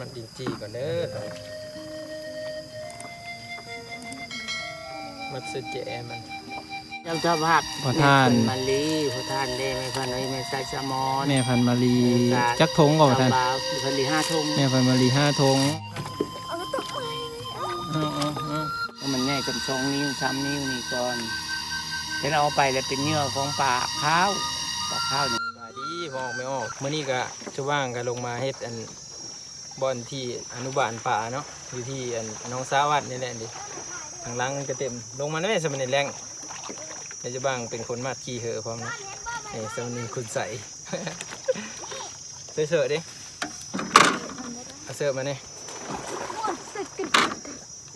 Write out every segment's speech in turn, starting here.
มันดินจีก่อนเด้อตอนมัดสเจมันเจ้าเจ้าผักพอทาน แม่เพิ่มาลีพอทานได้ไม่พันไว้ไม่ใส่สมอนแม่พันธุ์มารีจักทงก่อนท่านบาวพันลีห้าทุ่มแม่พันธุ์มารีห้าทงเอาก็ตกไปเอาเอาเอาแล้วมันแน่กับสองนิ้วสามนิ้วนี่ก่อนแต่เราเอาไปแล้วเป็นเนื้อของปลาข้าวปลาข้าวนี่บายดีพอออกไม่ออกเมื่อนี้ก็จะว่างก็ลงมาเฮ็ดอัน บอนที่อนุบาลป่าเนาะอยู่ที่อันน้องสาวัดนี่แหละดิทางหลังก็เต็มลงมาแล้วแม่สมนิแรงเดี๋ยวจะบ้างเป็นคนมาดขี่เหอะพร้อมนะนี่สมนิคุณใสเสือๆดิเอาเสือมาเนี่ยโอ้ยสึกกิน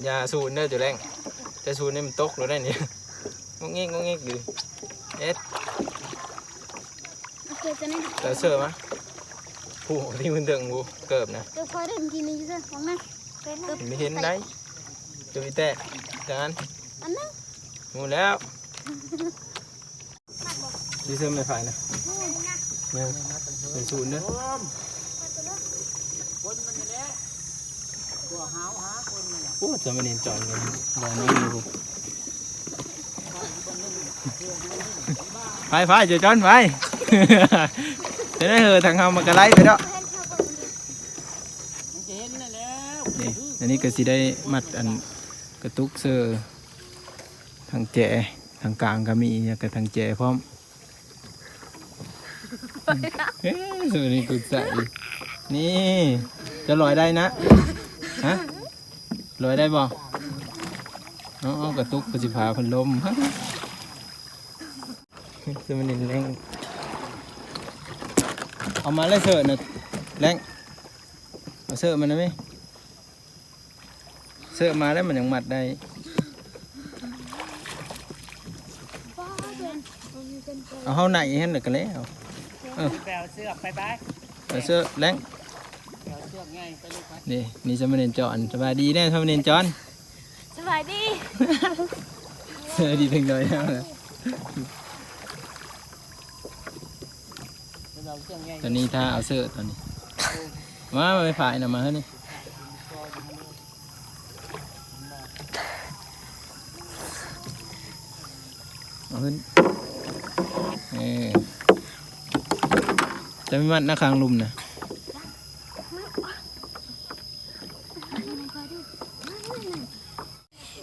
อย่าสูนเด้อจุแรงจะสูนนี่มันตกเราได้เนี่ยงงงิกงงงิกอยู่เอ็ดโอเคจะนี่เอาเสือมา ผู้ที่มันเดิงกูเกิบนะเดี๋ยวคอยได้กินนี่จ้ะของนั่นเป็นนะไม่เห็นได้จุยแต่จานอันนั้นหมูแล้วดีเซอร์ไม่ฝ่ายนะเนี่ยเป็นศูนย์เด้อคนมันนี่แหละตัวหาวหาคนมันน่ะโอ้จะมาเรียนจอนกันบอลนี้อยู่ไปไปเจอจอนไป จะได้เหอทางเฮามากระไล่ไปเนาะนี่อันนี้ก็สิได้มัดอันกระตุกเสือทางแจทางกลางก็มีแล้วก็ทางแจพร้อมเฮ้ยเสือนี่กุดใส่นี่จะลอยได้นะฮะลอยได้บ่เอาเอากระตุกกระสิพาพันลมเสือมันนี่แรง เอามาเลยเสือนะแรงเอาเสือมันนะไหมเสื้อมาแล้วมันยังมัดได้ฟ้าเป็นมันเป็นไปเอาเฮาไหนให้หนึ่งกันแล้วแปลเสื้อไปไปเอาเสื้อแรงแปลเสื้อง่ายไปลูกไปนี่นี่สมเนนจอนสบายดีแน่สมเนนจอนสบายดีสบายดีเพียงใดนะ เราเสื้อง่ายตอนนี้ถ้าเอาเสื้อตอนนี้มาไปฝ่ายนะมาเฮ้ยนี่เอาขึ้นเออจะไม่มัดหน้าคางลุมนะ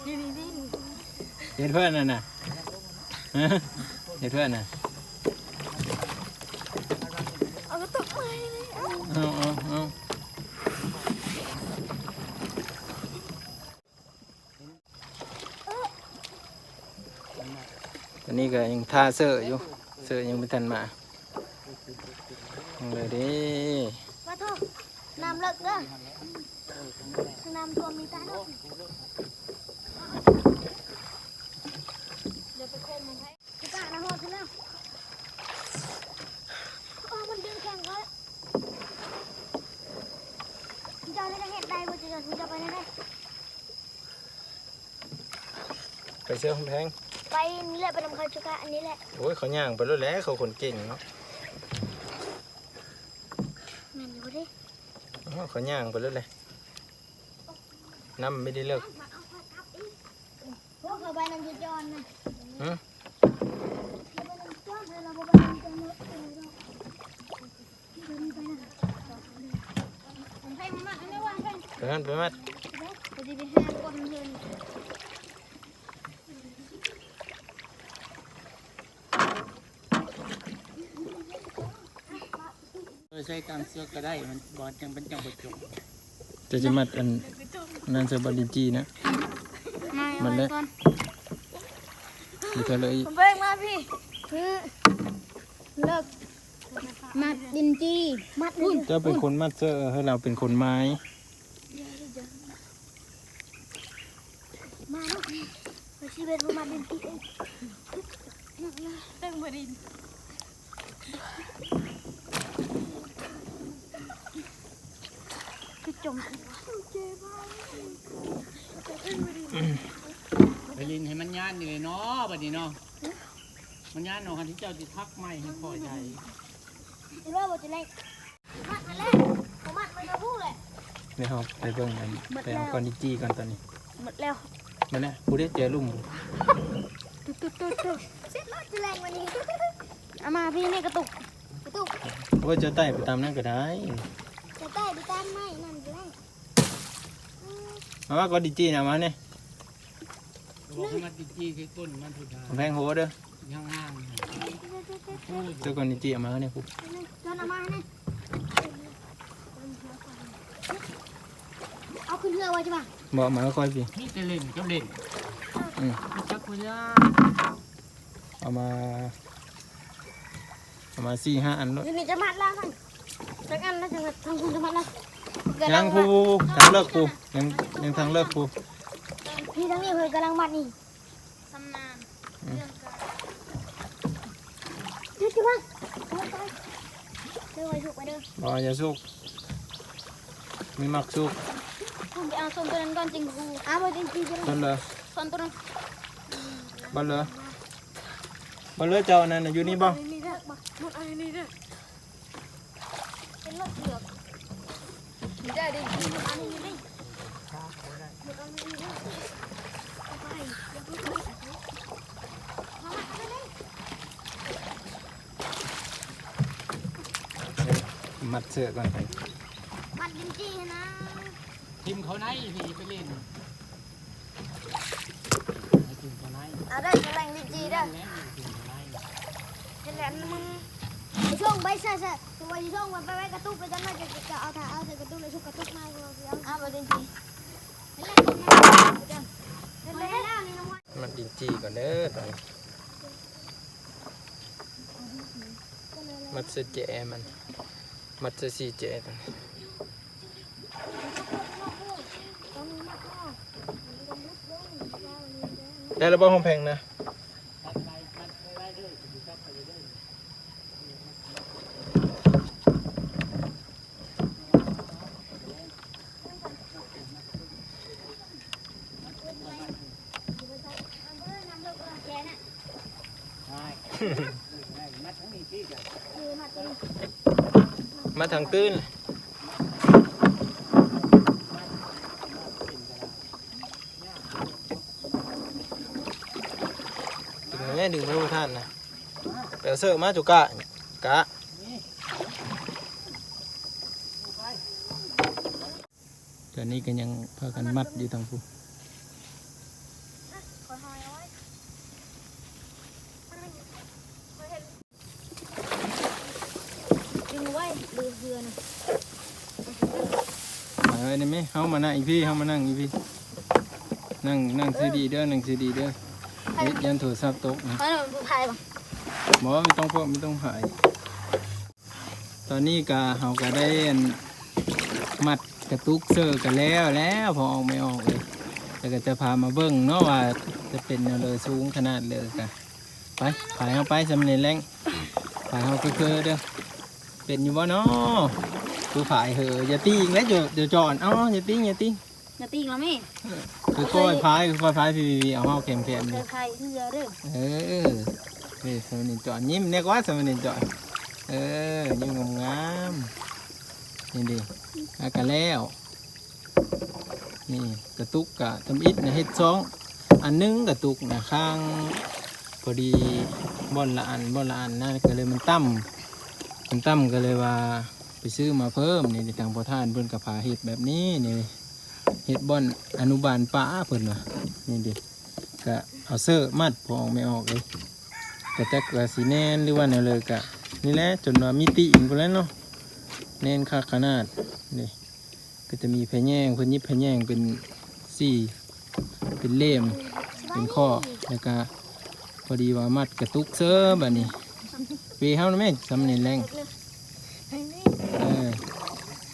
นี่นี่นี่เห็นเพื่อนน่ะนะฮะเห็นเพื่อนน่ะ เอาก็ตกไป เอาเอาเอาตอ นนี้ก็ยังท่าเสื้ออยู่ เสื้อยังไม่ทันมาเอาเลยดิมาโทษน้ำเลิกเด้อน้ำตัวมีตาเนาะเดี๋ยวไปโคมมันให้พี่ป้าน้ำหอดขึ้นแล้วอ๋อมันดึงแข็งเขาพี่เจ้าได้เห็นได้บ่จะจะพี่เจ้าไปได้ไหมไปเสื้อคำแพง ไปนี่แหละไปทำคาจุกะอันนี้แหละโอ้ยเขาย่างไปแล้วแหล้วเขาคนเก่งเนาะแม่นอยู่ดิอ้าวเขาย่างไปแล้วเลยน้ำไม่ได้เลิกพวกเขาไปนำจุจรนะหือเราไปนำจรเลยเราไปนำจรเลยเดินไปนะผมให้มาอันนี้ว่าให้ไปมันไปมัด เราจะไปห้าคนเดิน เออ ใช้ตามเสื้อก็ได้มันบอลจังเป็นจังบดจงจะจะมัดอันนันเซอร์บาลินจีนะมันเลยก่อนมีเธอเลยผมเบ่งมาพี่คือเลิกมัดดินจีมัดดินเจ้าเป็นคนมัดเสื้อให้เราเป็นคนไม้ มาลูกไปชีวิตมัดดินจีเองเต็งบดิน คือจมเจ็บไปลินให้มันย่านนี่เลยเนาะบัดนี้เนาะมันย่านเนาะคันที่เจ้าจะทักไม่ให้พอใจเห็นว่าบทจะเล่นมัดมาแล้วผมมัดไปกับผู้เลยเดี๋ยวเราไปเบิ่งกันไปเอาก้อนดิจี้ก่อนตอนนี้หมดแล้วมาเนี่ยผู้ได้เจอลุ่มตุ๊ดตุ๊ดตุ๊ดตุ๊ดเช็ดรถจะแรงวันนี้เอามาพี่นี่กระตุกกระตุกเพราะว่าเจะไต่ไปตามนั่นก็ได้ จะใต้ไปตามไม้นั่นเลย มาว่าก้อนดิจี้นะมาเนี่ยบอกให้มันติดจี้คือก้นมันถูกทางกำแพงโหเด้อย่างห้างๆพูดเจอก้อนดิจี้เอามาเนี่ยผู้จนเอามาให้เอาขึ้นเรือไว้ใช่ปะบอกมาค่อยพี่นี่จะเล่นก็เล่นอืมจักรยานเอามาเอามาสี่ห้าอันแล้วเดี๋ยวนี้จะมัดแล้วทั้งจักอันแล้วจะมัดทางคุณจะมัดแล้ว ยังผู้ทางเลิกผู้ยังยังทางเลิกผู้พี่ทั้งนี้เพื่อนกำลังมัดนี่สำนานอืมเรื่องการหยุดจ้ะไปไปเดินไปถูกไปเด้อบอกอย่าสุกมีมักสุกผมไปเอาส้มตัวนั้นก่อนจริงกูอ้าวจริงจริงจริงบอลเลยส้มตัวนั้นบอลเลยบอลเลยเจ้าอันนั้นน่ะอยู่นี่บ้างนี่เด้อมาหมดอันนี้เด้อเป็นรถเหลือกนี่ได้ดิห มดอันนี้ดิหมดอันนี้ดิเอาไปอย่าเพิ่งไปเอามาเอาไปเลยมัดเสือก่อนไปมัดจริงจริงนะทีมเขาไหนพี่ไปเล่นให้ทีมเขาไหนเอาได้กำลังจริงจริงเด้อแม่นทีมเขาไหนเป็นแหลมมึงไอ้ ช่วงใบใช่ใช่ตัวช่วงมันไปไว้กระตุกไปจำได้จะจะเอาถ่ายเอาใส่กระตุกเลยชุกกระตุกมาเราเอาเอาไปจริงจริงนแหลมเป็นแหลมเป็นแหลมนี่น้องมัดดินจีก่อนเด้อตอนมัดเสือแจมันมัดเสือสีแจตอนได้แล้วบ้างห้องแพงนะ ตัดไปตัดไปไว้เด้อจะดูตัดไปเด้อ ใช่ มัดทั้งนี้ที่กันมาทางตื้นดึงแม่ดึงไม่รู้ท่านนะเดี๋ยวเสิร์ฟมาจุกะกะตอนนี้ก็ยังพากันมัดอยู่ทางผู้ ดึงไว้ดูเรือนะ เอาไว้ได้ไหมเฮามานั่งอีพี่เฮามานั่งอีพี่ นั่งนั่งซีดีเด้อนั่งซีดีเด้อเฮ็ดยันโทรศัพท์ตกนะเพราะมันผู้ชายป่ะบอกว่าไม่ต้องพวกไม่ต้องหายตอนนี้ก็เฮาก็ได้อันมัดกระตุกเซอร์กันแล้วแล้วพอออกไม่ออกเลยแต่ก็จะพามาเบิ่งเนาะว่าจะเป็นแนวเลยสูงขนาดเลยกันไปผายเฮาไปสำเร็จแรงผายเฮาก็คือเด้อเป็นอยู่บ่เนาะ คือผายเหอะอย่าตีอีกแล้วเดี๋ยวเดี๋ยวจอนเอ้าอย่าตีอย่าตีอย่าตีเราไม่คือค่อยพายคือค่อยพายพี่วีเอาเฮาแข็งๆเคนี่ยใครเรือเด้อเออเฮ้ยสมนินจอดยิ้มเนี่ยกว่าสมนินจอดเออยิ้มงามๆนี่ดิอากันแล้วนี่กระตุกกะทำอิดนะเฮ็ดซองอันหนึงกระตุกนะข้างพอดีบอนละอันบอนละอันนั่นก็เลยมันตั้มมันตั้มก็เลยว่าไป ซื้อมาเพิ่มนี่ทางพอท่านเพิ่นกับผาเห็ดแบบนี้นี่เห็ดบอนอนุบาลป้าเพิ่นว่ะนี่ดิก็เอาเสื้อมัดพอออกไม่ออกเลยก็จะกระสีแนนหรือว่าแนวเลยกะนี่แหละจนว่ามีติอิงไปแล้วเนาะแนนค่าขนาดนี่ก็จะมีแพแยงเพิ่นยิบแพแยงเป็นสี่เป็นเล่มเป็นข้อแล้วก็พอดีว่ามัดกระตุกเสื้อแบบนี้เวเฮานะแม่สำเนียงแรง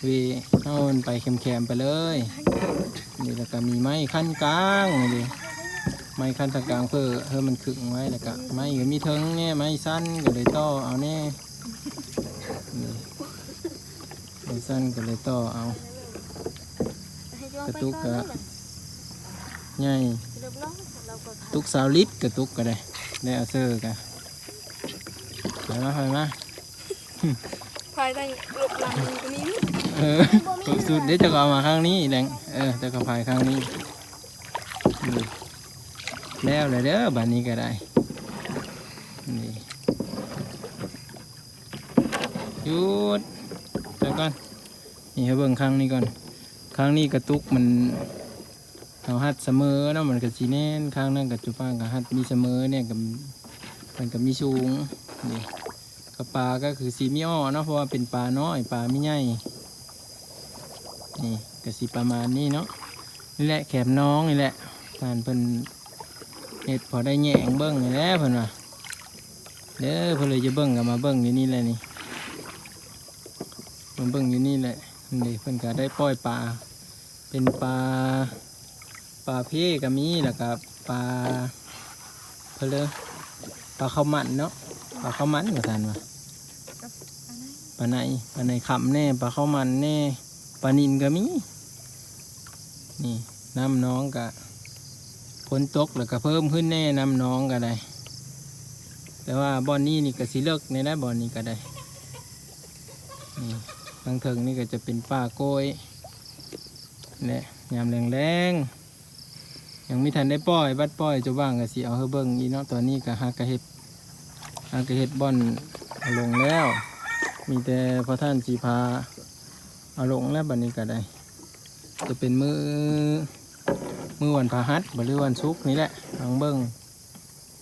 วีเฮามันไปแคมๆไปเลยนี่แล้วก็มีไม้ขั้นกลางนี่ไม้คันกลางเพื่อเพื่อมันขึงไว้แล้วก็ไม้ก็มีเทิงเนี่ยไม้สั้นก็เลยต่อเอาแน่นี่ไม้สั้นก็เลยต่อเอากระตุกก็ใหญ่ตุกสาวลิตกระตุกก็ได้ได้เอาเสื้อกันไปมาไปมาภายใต้รูปลังก็มี เออสุดเดี๋ยวจะเอามาข้างนี้แหลงเออจะกระพายข้างนี้แล้วเลยเด้อบัดนี้ก็ได้นี่หยุดเดี๋ยวก่อนนี่ให้เบิ่งข้างนี้ก่อนข้างนี้กระตุกมันเอาหัดเสมอเนาะมันก็สีแน่นข้างนั้นกับจุฟังกับหัดมีเสมอเนี่ยกับมันก็มีสูงนี่กระปลาก็คือสีมีอ้อเนาะเพราะว่าเป็นปลาน้อยปลาไม่ใหญ่ นี่กสิประมาณนี้เนาะนี่แหละแขมน้องนี่แหละทานเพิ่นเห็ดพอได้แย่งเบิ้งนี่แหละเพิ่นว่าเด้อเพิ่นเลยจะเบิ้งกับมาเบิ้งอยู่นี่แหละนี่มาเบิ้งอยู่นี่แหละนี่เพิ่นก็ได้ปล่อยปลาเป็นปลาปลาเพก็มีแล้วก็ปลาเพิ่นเลยปลาข้าวมันเนาะปลาข้าวมันก็ทานว่าปลาไหนปลาไหนขำแน่ปลาข้าวมันแน่ ปลานินก็มี นี่น้ำน้องกะฝนตกแล้วก็เพิ่มขึ้นแน่น้ำน้องก็ได้ แต่ว่าบอนนี้นี่ก็สิเลิกในได้บอนนี้ก็ได้นี่ทางเถิงนี่ก็จะเป็นป่าโกยเนี่ยยามแรงๆยังไม่ทันได้ปล่อย บัดปล่อยจะว่างก็สิเอาเฮเบิ่งอีเนาะตอนนี้ก็หากระเฮ็ดหากระเฮ็ดบอนลงแล้ว มีแต่พระท่านสีพา เอาลงแล้วบัดนี้ก็ได้ จะเป็นมือมือวันพาหัสหรือวันศุกนี่แหละบางเบิ้ง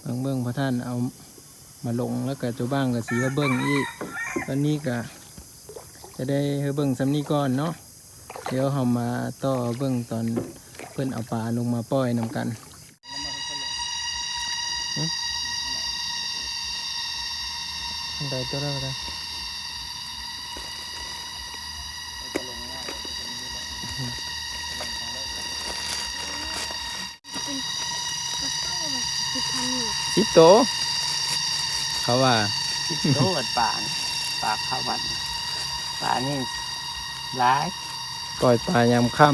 บางเบิ้งพระท่านเอามาลงแล้วก็ตัวบ้างกับสีเบิ้งอีกตอนนี้ก็จะได้เบิ้งสำนีก่อนเนาะเดี๋ยวเรามาต่อเบิ้งตอนเพิ่อนเอาปลาลงมาปล่อยนำกันหึอันใดตัวได้ก็ได้ คือทำอยู่สิบโตวเขาว่าโตกับป่านะป่าข้าวมันป่านี่ร้ายปล่อยปลายามค่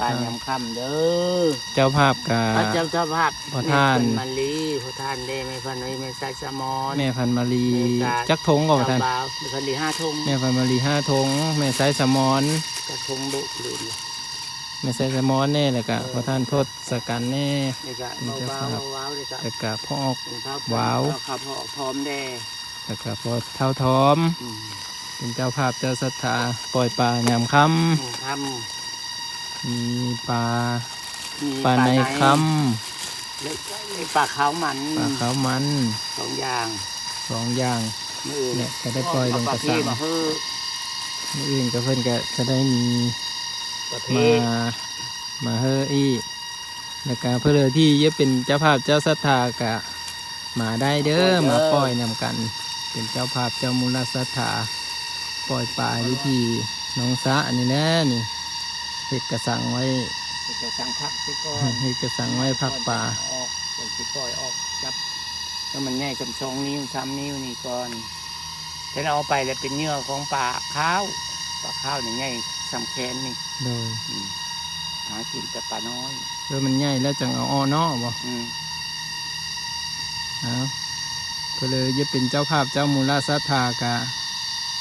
ป่ายำค่ำเด้อำเจ้าภาพกา พระเจ้าเจ้าภาพพระท่าน แม่เป็นมาลีพระท่านได้ไม่พันไว้ไม่ใส่สมอน แม่พันธุ์มารีเมตตาจักทงก่อนท่าน เจ้าบ่าวพันลีห้าทงแม่พันธุ์มารีห้าทงแม่ไซสมอนกระทงดุหรือ แม่ไซสมอนแน่แล้วก็พระท่านทศสกันแน่เด็กอะนี่เจ้าเบาภาพๆว้าวๆเด็กอะแล้วก็พ่อออกเป็นเท้าว้าวข้าวพอพร้อมแด่แล้วก็พอเท่าทอมอืมเป็นเจ้าภาพเจ้าศรัทธาปล่อยปลายามค่ทำมีปลาำมีปลาในค่เล็กเล็กปลาขาวมันำปลาขาวมันสองอย่างสองอย่างมืออื่นเนี่ยก็ได้ปล่อยลงกระสังมาเพื่อมื้ออื่นก็เพิ่นก็จะได้มีประเภ มาทมาเฮออีแล้วก็เพื่อที่จะเป็นเจ้าภาพเจ้าศรัทธากะมาได้เด้อมาปล่อยนำกัน เป็นเจ้าภาพเจ้ามูลศรัทธาปล่อยปลาอยู่ที่หน้องสะอันนี้แหละนี่เห็ดกระสังไว้จะสั่งพักไปก่อนเห็ดกระสังไว้พักป่าออกเป็นสิปล่อยออกจับก็มันง่ายจำสองนิ้วสามนิ้วนี่ก่อนแต่เราเอาไปแล้วเป็นเนื้อของปลาข้าวปลาข้าวนี่ง่ายสำแคนนี่ โดยอืมหากินแต่ปลาน้อยเพื่อมันใหญ่แล้วจังเอาอ้อนอบ่อืมเอาก็เลยจะเป็นเจ้าภาพเจ้ามูลศรัทธากะ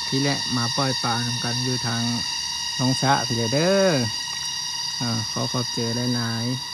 ที่แหละมาปล่อยปลานำกันอยู่ทางหน้องสะพี่เด้ออ่าขอขอบเจอหลายๆ